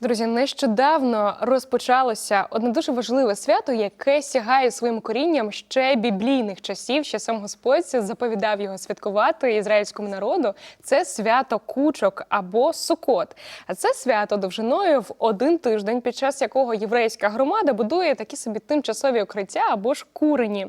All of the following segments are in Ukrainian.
Друзі, нещодавно розпочалося одне дуже важливе свято, яке сягає своїм корінням ще біблійних часів. Ще сам Господь заповідав його святкувати ізраїльському народу. Це свято кучок або сукот. А це свято довжиною в один тиждень, під час якого єврейська громада будує такі собі тимчасові укриття або ж курені.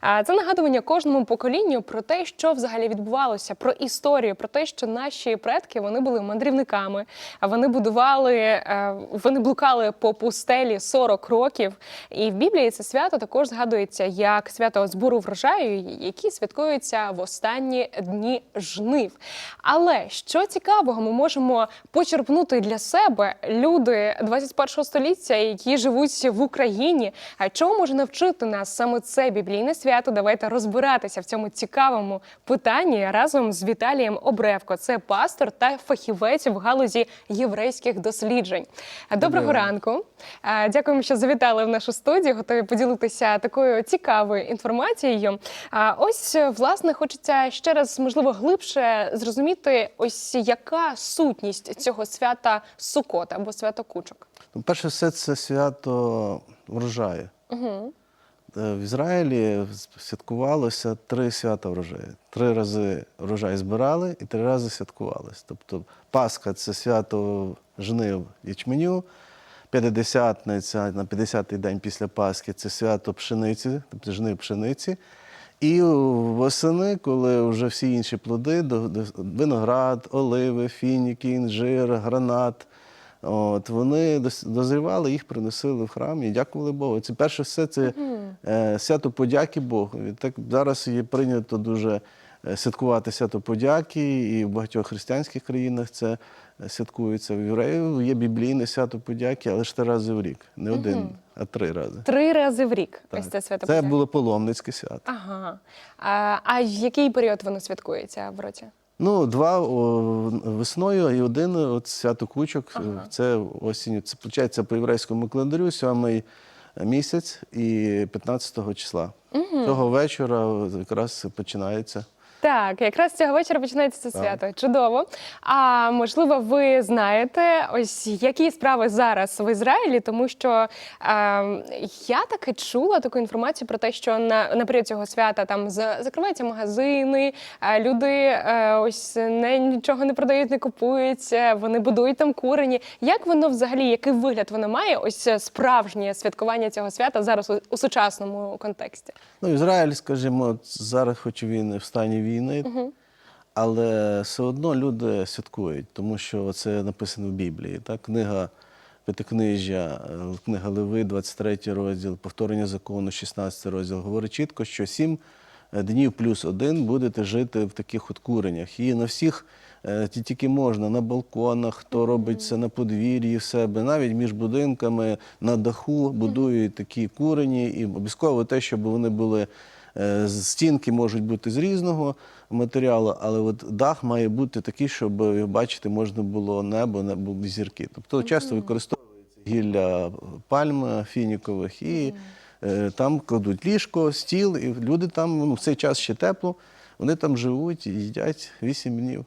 А Це нагадування кожному поколінню про те, що взагалі відбувалося, про історію, про те, що наші предки вони були мандрівниками, а вони будували, е, вони блукали по пустелі 40 років. І в Біблії це свято також згадується як свято збору врожаю, які святкуються в останні дні жнив. Але що цікавого, ми можемо почерпнути для себе люди 21 століття, які живуть в Україні. А чого може навчити нас саме це біблійне свято? Давайте розбиратися в цьому цікавому питанні разом з Віталієм Обревко. Це пастор та фахівець в галузі єврейських досліджень. Доброго Доброго. ранку. Дякуємо, що завітали в нашу студію. Готові поділитися такою цікавою інформацією. А ось власне хочеться ще раз, можливо, глибше зрозуміти, ось яка сутність цього свята Сукот або свято кучок. Ну, перше все це свято врожаю. Угу. Е, В Ізраїлі святкувалося три свята врожаю. Три рази врожай збирали і три рази святкувалось. Тобто Пасха це свято жнив ячменю, П'ятидесятниця на 50-й день після Пасхи це свято пшениці, тобто жнив пшениці. І восени, коли вже всі інші плоди, виноград, оливи, фініки, інжир, гранат, От, вони дозрівали, їх приносили в храм і дякували Богу. Це перше все це свято подяки Богу. Так зараз є прийнято дуже е, святкувати свято подяки, і в багатьох християнських країнах це е, святкується. В євреїв є біблійне свято подяки, але ж три рази в рік. Не один, а три рази. Три рази в рік. Так. Ось це свято. Це було паломницьке свято. Ага. А, а який період воно святкується в році? Ну, два о, весною і один от свято кучок. Це осінню. Це виходить по єврейському календарю, сьомий місяць і 15 числа. Цього вечора якраз починається. Так, якраз цього вечора починається це свято. Чудово. А можливо, ви знаєте, ось які справи зараз в Ізраїлі, тому що е, я таки чула таку інформацію про те, що на, на період цього свята там за- закриваються магазини, е, люди е, ось не нічого не продають, не купують, е, вони будують там курені. Як воно взагалі, який вигляд воно має? Ось е, справжнє святкування цього свята зараз у, у сучасному контексті? Ну, Ізраїль, скажімо, от зараз, хоч він і в стані війни, але все одно люди святкують, тому що це написано в Біблії. Так? Книга П'ятикнижжя, е, книга Леви, 23 розділ, повторення закону, 16 розділ, говорить чітко, що сім е, днів плюс один будете жити в таких от куренях. І на всіх е, тільки можна, на балконах, хто робить це на подвір'ї в себе, навіть між будинками, на даху будують такі курені, і обов'язково те, щоб вони були. Е, Стінки можуть бути з різного матеріалу, але от дах має бути такий, щоб бачити можна було небо, небо зірки. Тобто часто використовується гілля пальм фінікових, і е, там кладуть ліжко, стіл, і люди там ну, в цей час ще тепло, вони там живуть і їдять 8 днів.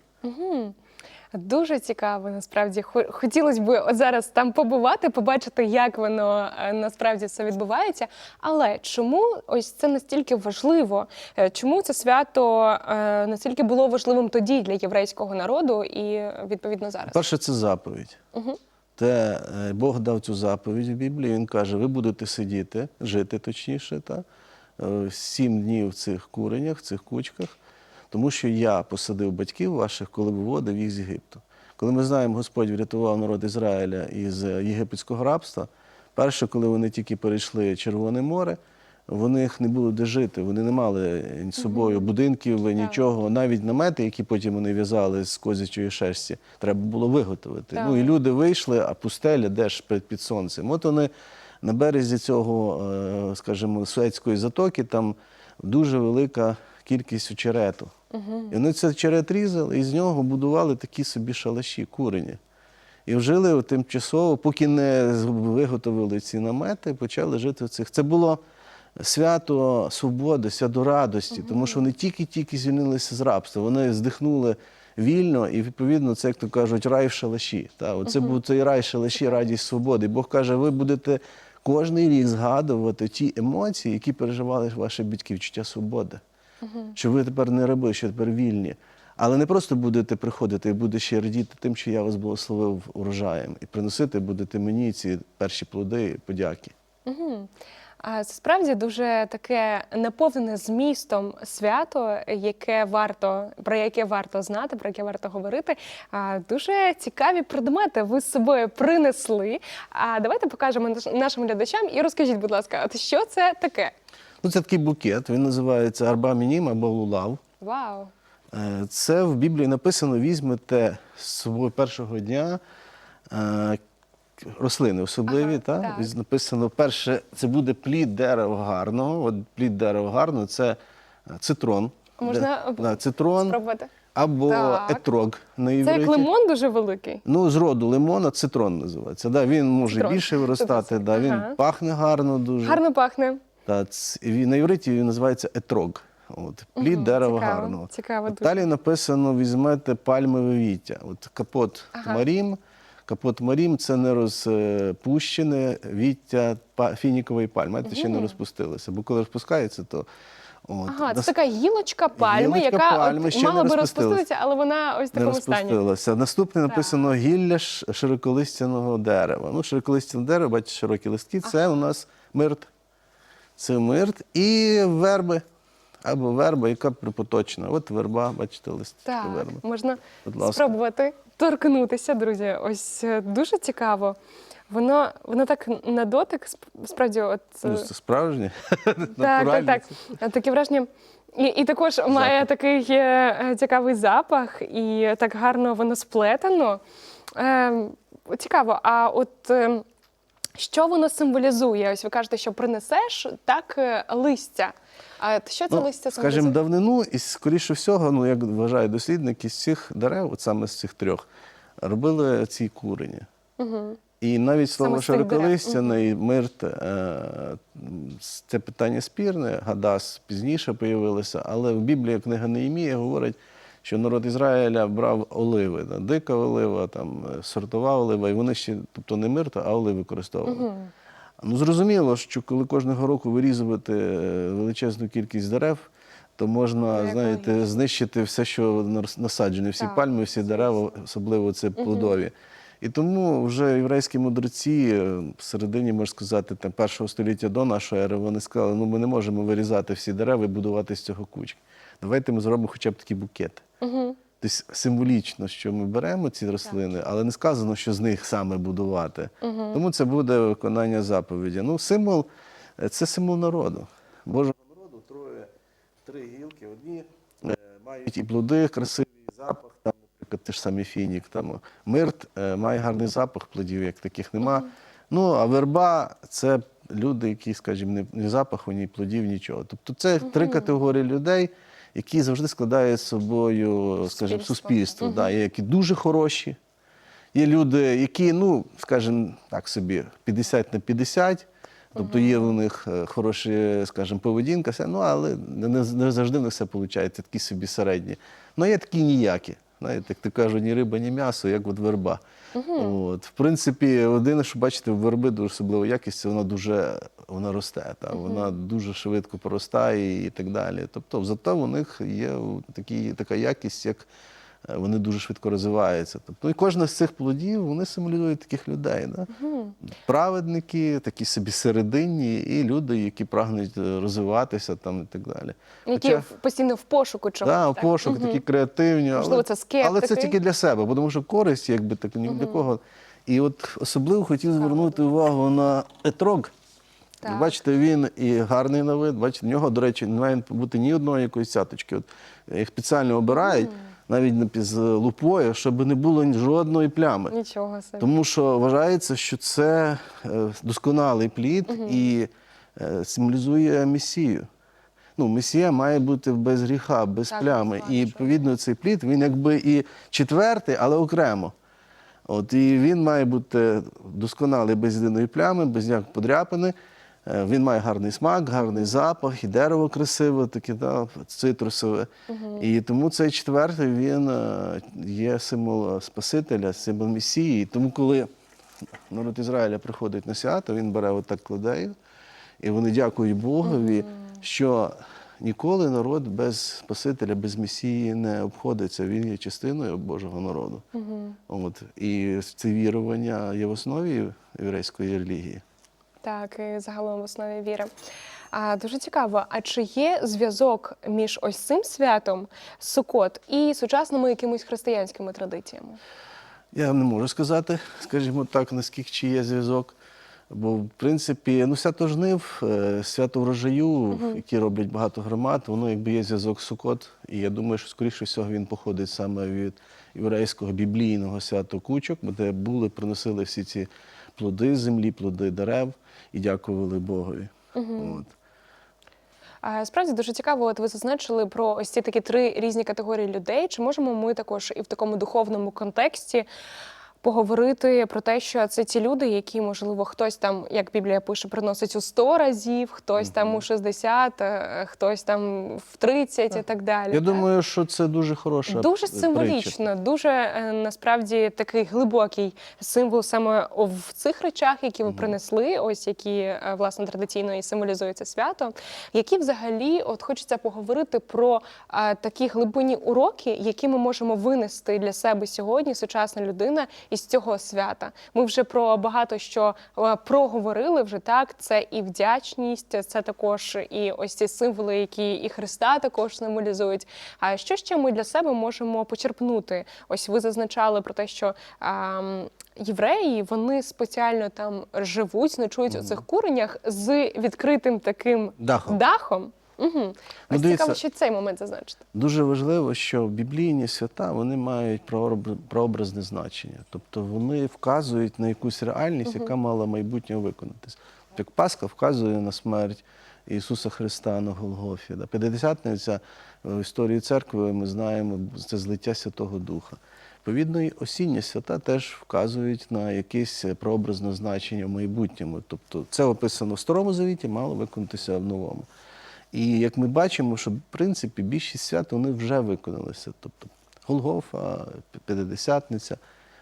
Дуже цікаво, насправді. Хо- Хотілося б от зараз там побувати, побачити, як воно е, насправді все відбувається. Але чому ось це настільки важливо? Е, Чому це свято е, настільки було важливим тоді для єврейського народу і відповідно зараз? Перше, це заповідь. Те, е, Бог дав цю заповідь в Біблії. Він каже: ви будете сидіти, жити точніше, та, сім днів в цих куренях, в цих кучках, тому що я посадив батьків ваших, коли виводив їх з Єгипту. Коли ми знаємо, Господь врятував народ Ізраїля із е, єгипетського рабства, перше, коли вони тільки перейшли Червоне море, в них не було де жити, вони не мали з собою будинків, нічого, навіть намети, які потім вони в'язали з козячої шерсті, треба було виготовити. Так. Ну і люди вийшли, а пустеля де ж під, під сонцем. От вони на березі цього, е, скажімо, Суецької затоки, там дуже велика кількість очерету. І вони цей черет різали і з нього будували такі собі шалаші, курені. І жили от тимчасово, поки не виготовили ці намети, почали жити в цих. Це було свято свободи, свято радості, тому що вони тільки-тільки звільнилися з рабства. Вони здихнули вільно, і відповідно це, як то кажуть, рай в шалаші. Та, оце був цей рай в шалаші, радість свободи. Бог каже, ви будете кожний рік згадувати ті емоції, які переживали ваші батьки, відчуття свободи. Що ви тепер не раби, що тепер вільні. Але не просто будете приходити і будете ще радіти тим, що я вас благословив урожаєм, і приносити будете мені ці перші плоди і подяки. Угу. А це справді дуже таке наповнене змістом свято, яке варто про яке варто знати, про яке варто говорити. А, дуже цікаві предмети ви з собою принесли. А давайте покажемо наш- нашим глядачам і розкажіть, будь ласка, от що це таке? Ну, це такий букет, він називається Арба Мінім або Лулав. Вау! Е, Це в Біблії написано: візьмете з собою першого дня е, рослини особливі. Ага, та? так. Написано, перше, це буде плід дерева гарного. От плід дерева гарного це е, цитрон. Можна да, цитрон Спробувати. або Так. етрог на Це як лимон дуже великий. Ну, з роду лимона цитрон називається. Да, він може Цитрон. більше виростати, да, він ага. пахне гарно дуже. Гарно пахне. Та, ц- і він- на івриті він називається етрог. От, плід Мгм, дерева цікаво, гарного. цікаво От дуже. Далі написано: візьмете пальмове віття. От капот Ага. марім. Капот марім це не розпущене віття па- фінікової пальми. Знаєте, ще не розпустилося. Бо коли розпускається, то от, Ага, це нас- така гілочка пальми, Гілочка яка пальми от ще мала би розпуститися, але вона ось в не такому стані. розпустилося. Наступне написано гілля ш- широколистяного дерева. Ну, широколистяне дерево, бачите, широкі листки, це у нас мирт. Це мирт і верби. Або верба, яка припоточна. От верба, бачите, листки Так, верби. можна Будь ласка. спробувати торкнутися, друзі. Ось е, дуже цікаво. Воно, воно так на дотик, справді, от е, Ну, це справжнє. так, так, так. Таке враження. І, і також має такий е, цікавий запах, і так гарно воно сплетено. Е, цікаво, а от е, що воно символізує? Ось ви кажете, що принесеш так е, листя. А що це листя скажімо, давнину, і скоріше всього, ну як вважають дослідники, з цих дерев, от саме з цих трьох, робили ці курені. Угу. І навіть слово широколистяний, мирт, е, це питання спірне, Гадас пізніше появилося, але в Біблії книга Неємія говорить, що народ Ізраїля брав оливи, да, дика олива, там, е, сортова олива, і вони ще, тобто не мирта, а оливи використовували. Ну, зрозуміло, що коли кожного року вирізувати е, величезну кількість дерев, то можна, знаєте, знищити все, що насаджене, всі Так, пальми, всі дерева, особливо це плодові. І тому вже єврейські мудреці е, в середині, можна сказати, там, першого століття до нашої ери, вони сказали, ну ми не можемо вирізати всі дерева і будувати з цього кучки. Давайте ми зробимо хоча б такі букети. Угу. Тобто символічно, що ми беремо ці рослини, але не сказано, що з них саме будувати. Тому це буде виконання заповіді. Ну, символ е, це символ народу. Божого народу троє, три гілки. Одні е, мають і плоди, красивий запах, там, наприклад, те ж самі фінік. Там, мирт е, має гарний запах, плодів як таких нема. Ну, а верба це люди, які, скажімо, ні запаху, ні плодів, нічого. Тобто це три категорії людей, які завжди складають з собою, скажімо, Суспільство. суспільство. Да, є які дуже хороші. Є люди, які, ну, скажімо, так собі, 50 на 50, тобто є у них е, хороша, скажімо, поведінка, ну, але не, не не завжди в них все виходить, такі собі середні. Ну, є такі ніякі. Знаєте, як то кажуть, ні риба, ні м'ясо, як от верба. От, в принципі, один, що бачите, в верби дуже особлива якість, вона дуже вона росте, та, вона дуже швидко поростає і так далі. Тобто, зато у них є такі, така якість, як вони дуже швидко розвиваються. Тобто, і кожна з цих плодів вони символізують таких людей. Да? Праведники, такі собі серединні, і люди, які прагнуть е, розвиватися там, і так далі. Які Хоча- постійно в пошуку чогось. Да, так? пошук, такі креативні. Можливо, але, це скептики. але це тільки для себе, бо тому що користь, якби так ні для кого. І от особливо хотів звернути увагу на етрог. Так. Бачите, він і гарний на вид. Бачите, в нього, до речі, не має бути ні одної якоїсь цяточки. От їх спеціально обирають навіть з лупою, щоб не було жодної плями. Нічого собі. Тому що вважається, що це е, досконалий плід і е, символізує месію. Ну, месія має бути без гріха, без Так, плями. звичайно, І відповідно цей плід він якби і четвертий, але окремо. От, і він має бути досконалий без єдиної плями, без ніякої подряпини. Е, Він має гарний смак, гарний запах, і дерево красиве, таке да, цитрусове. І тому цей четвертий він е, є символ Спасителя, символ Месії. Тому, коли народ Ізраїля приходить на свято, він бере отак кладею, і вони дякують Богові, що ніколи народ без Спасителя, без Месії не обходиться. Він є частиною Божого народу. От. І це вірування є в основі єврейської релігії. Так, і загалом в основі віри. А дуже цікаво, а чи є зв'язок між ось цим святом Сукот і сучасними якимись християнськими традиціями? Я не можу сказати, скажімо так, наскільки чи є зв'язок. Бо, в принципі, ну, свято жнив, е, свято врожаю, які роблять багато громад, воно якби є зв'язок з Сукот. І я думаю, що скоріше всього він походить саме від єврейського біблійного свято кучок, де були, приносили всі ці плоди землі, плоди дерев і дякували Богові. От. А, Справді дуже цікаво, от ви зазначили про ось ці такі три різні категорії людей. Чи можемо ми також і в такому духовному контексті поговорити про те, що це ті люди, які, можливо, хтось там, як Біблія пише, приносить у 100 разів, хтось там у 60, е, хтось там в 30 і так далі. Я так? думаю, що це дуже хороша Дуже притча. символічно, дуже е, насправді такий глибокий символ саме в цих речах, які ви принесли, ось які е, власне традиційно і символізують це свято. Які взагалі от хочеться поговорити про е, такі глибинні уроки, які ми можемо винести для себе сьогодні, сучасна людина із цього свята. Ми вже про багато що е, проговорили вже так. Це і вдячність, це також і ось ці символи, які і Христа також символізують. А що ще ми для себе можемо почерпнути? Ось ви зазначали про те, що а, євреї вони спеціально там живуть, ночують у цих куренях з відкритим таким Дахом. дахом. Угу. Ось дивіться, цікаво, що цей момент зазначити. Дуже важливо, що біблійні свята вони мають прообразне значення. Тобто вони вказують на якусь реальність, яка мала майбутнє виконатись. Як Пасха вказує на смерть Ісуса Христа на Голгофі. П'ятдесятниця в історії церкви ми знаємо, це злиття Святого Духа. Відповідно, і осінні свята теж вказують на якесь прообразне значення в майбутньому. Тобто це описано в Старому Завіті, мало виконатися в новому. І як ми бачимо, що в принципі більшість свят вони вже виконалися. Тобто Голгофа, П'ятидесятниця.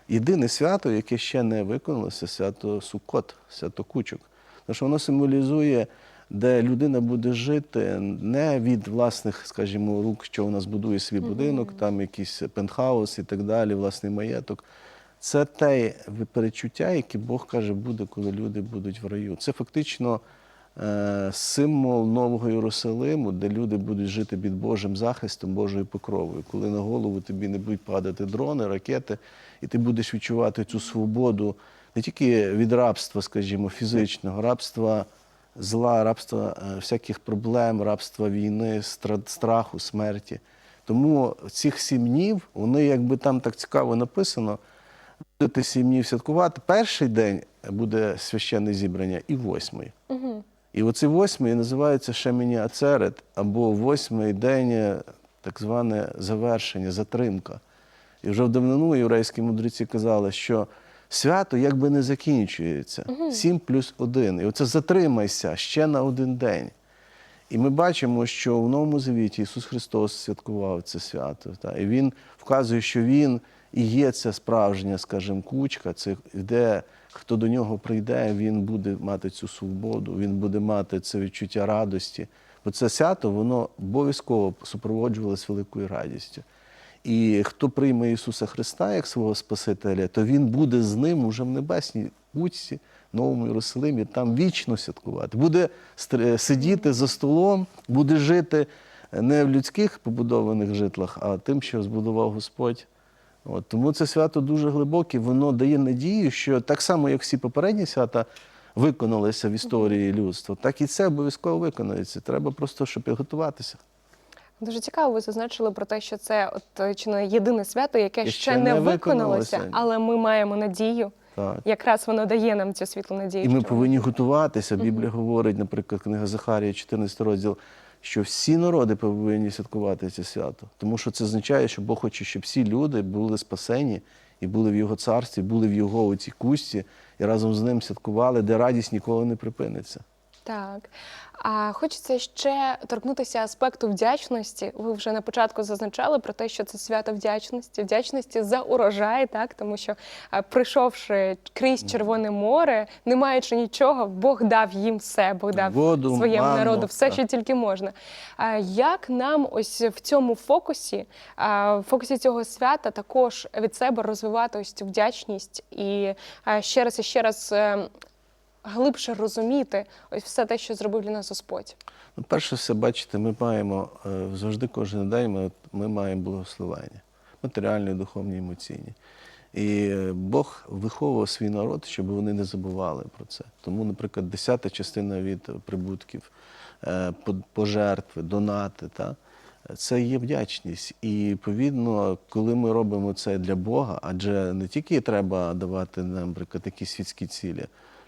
Єдине свято, яке ще не виконалося, свято Суккот, свято Кучок. Тому що воно символізує, де людина буде жити не від власних, скажімо, рук, що вона збудує свій будинок, там якийсь пентхаус і так далі, власний маєток. Це те перечуття, яке Бог каже, буде, коли люди будуть в раю. Це фактично символ нового Єрусалиму, де люди будуть жити під Божим захистом, Божою покровою, коли на голову тобі не будуть падати дрони, ракети, і ти будеш відчувати цю свободу не тільки від рабства, скажімо, фізичного, рабства зла, рабства е, всяких проблем, рабства війни, страху, смерті. Тому цих сім днів, вони якби там так цікаво написано, будете сім днів святкувати. Перший день буде священне зібрання і восьмий. І оцей восьмий називається Шемені Ацерет, або восьмий день, е, так зване завершення, затримка. І вже в давнину єврейські мудреці казали, що свято якби не закінчується. Сім плюс один. І оце затримайся ще на один день. І ми бачимо, що в Новому Завіті Ісус Христос святкував це свято. Та? І Він вказує, що Він і є ця справжня, скажімо, кучка, це де хто до нього прийде, він буде мати цю свободу, він буде мати це відчуття радості. Бо це свято, воно обов'язково супроводжувалось великою радістю. І хто прийме Ісуса Христа як свого Спасителя, то Він буде з ним уже в небесній кучці, Новому Єрусалимі, там вічно святкувати. Буде стр- сидіти за столом, буде жити не в людських побудованих житлах, а тим, що збудував Господь. От, тому це свято дуже глибоке, воно дає надію, що так само, як всі попередні свята виконалися в історії людства, так і це обов'язково виконається. Треба просто щоб підготуватися. Дуже цікаво, ви зазначили про те, що це от е, чи не єдине свято, яке ще, ще не не виконалося, виконалося. але ми маємо надію. Так. Якраз воно дає нам цю світлу надію. І ми повинні готуватися. Біблія говорить, наприклад, книга Захарія, 14 розділ, що всі народи повинні святкувати це свято. Тому що це означає, що Бог хоче, щоб всі люди були спасені і були в його царстві, були в його оцій кусті, і разом з ним святкували, де радість ніколи не припиниться. Так. А хочеться ще торкнутися аспекту вдячності. Ви вже на початку зазначали про те, що це свято вдячності, вдячності за урожай, так тому що прийшовши крізь Червоне море, не маючи нічого, Бог дав їм все, Бог дав Воду, своєму манну, народу все, так. що тільки можна. А як нам ось в цьому фокусі, в фокусі цього свята також від себе розвивати ось цю вдячність і ще раз і ще раз е, глибше розуміти ось все те, що зробив для нас Господь. Ну, перше все, бачите, ми маємо е, завжди кожен день ми, ми маємо благословення, матеріальні, духовні, емоційні. І е, Бог виховував свій народ, щоб вони не забували про це. Тому, наприклад, десята частина від прибутків, е, пожертви, донати, та, це є вдячність. І відповідно, коли ми робимо це для Бога, адже не тільки треба давати, наприклад, якісь світські цілі,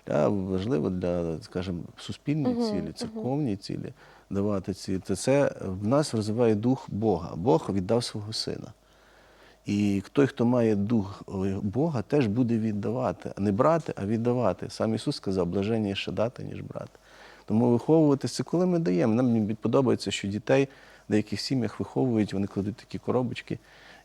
а важливо для, скажімо, суспільні цілі, церковні цілі давати ці, то це в нас розвиває дух Бога. Бог віддав свого сина. І той, хто має дух Бога, теж буде віддавати, не брати, а віддавати. Сам Ісус сказав, блаженніше дати, ніж брати. Тому виховувати це, коли ми даємо. Нам мені подобається, що дітей в деяких сім'ях виховують, вони кладуть такі коробочки,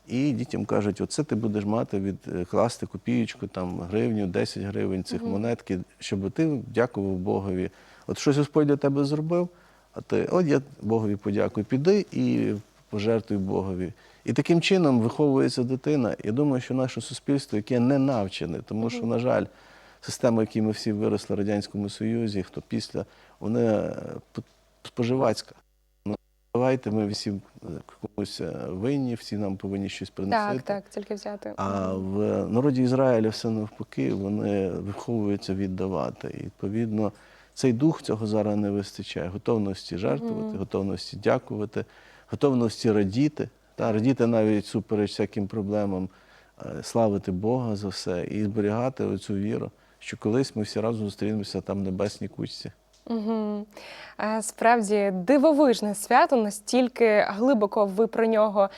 і дітям кажуть, оце ти будеш мати від е, класти копієчку, там гривню, 10 гривень цих монетки, щоб ти дякував Богові. От щось Господь для тебе зробив, а ти, от я Богові подякую, піди і пожертвуй Богові. І таким чином виховується дитина. Я думаю, що наше суспільство, яке не навчене, тому що, на жаль, система, в якій ми всі виросли в Радянському Союзі, хто після, вона е, споживацька. Давайте ми всі е, комусь е, винні, всі нам повинні щось приносити. Так, так, тільки взяти. А в народі Ізраїля все навпаки, вони виховуються віддавати. І відповідно цей дух цього зараз не вистачає. Готовності жертвувати, готовності дякувати, готовності радіти, та радіти навіть супереч всяким проблемам, е, славити Бога за все і зберігати оцю віру, що колись ми всі разом зустрінемося там в небесній кучці. Угу. Справді дивовижне свято, настільки глибоко ви про нього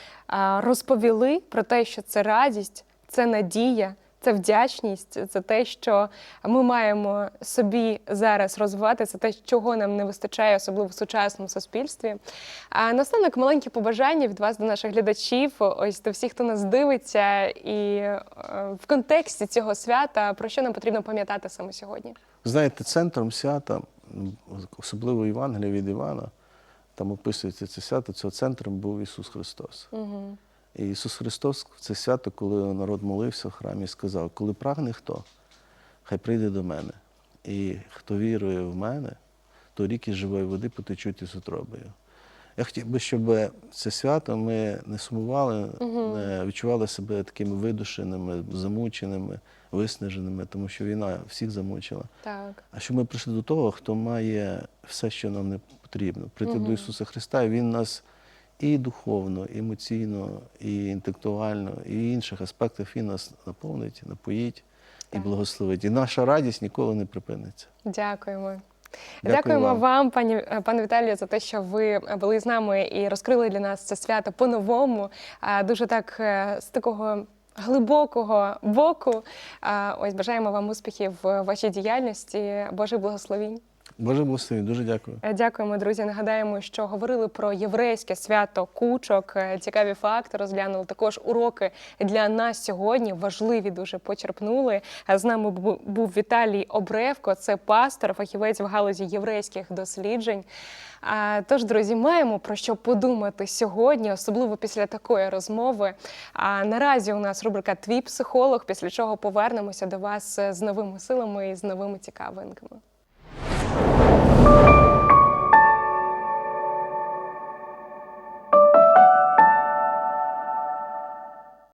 розповіли, про те, що це радість, це надія, це вдячність, це те, що ми маємо собі зараз розвивати, це те, чого нам не вистачає, особливо в сучасному суспільстві. А наостанок маленькі побажання від вас до наших глядачів, ось до всіх, хто нас дивиться, і е, в контексті цього свята про що нам потрібно пам'ятати саме сьогодні. Знаєте, центром свята, особливо Євангелія від Івана, там описується це свято, цього центром був Ісус Христос. Угу. І Ісус Христос в це свято, коли народ молився в храмі, сказав: коли прагне хто, хай прийде до мене. І хто вірує в мене, то ріки живої води потечуть із утробою. Я хотів би, щоб це свято ми не сумували, не відчували себе такими видушеними, замученими, виснаженими, тому що війна всіх замучила. Так. А щоб ми прийшли до того, хто має все, що нам не потрібно, прийти до Ісуса Христа, і Він нас і духовно, і емоційно, і інтелектуально, і інших аспектах Він нас наповнить, напоїть і Так. благословить. І наша радість ніколи не припиниться. Дякуємо. Дякую Дякуємо вам. вам, пані пане Віталію, за те, що ви були з нами і розкрили для нас це свято по-новому. А, Дуже так е, з такого глибокого боку. Ось бажаємо вам успіхів в вашій діяльності. Божих благословінь. Боже благословень, дуже дякую. Е, Дякуємо, друзі. Нагадаємо, що говорили про єврейське свято кучок. Е, Цікаві факти розглянули також уроки для нас сьогодні. Важливі дуже почерпнули. Е, З нами був Віталій Обревко, це пастор, фахівець в галузі єврейських досліджень. Тож, друзі, маємо про що подумати сьогодні, особливо після такої розмови. А наразі у нас рубрика Твій психолог, після чого повернемося до вас з новими силами і з новими цікавинками.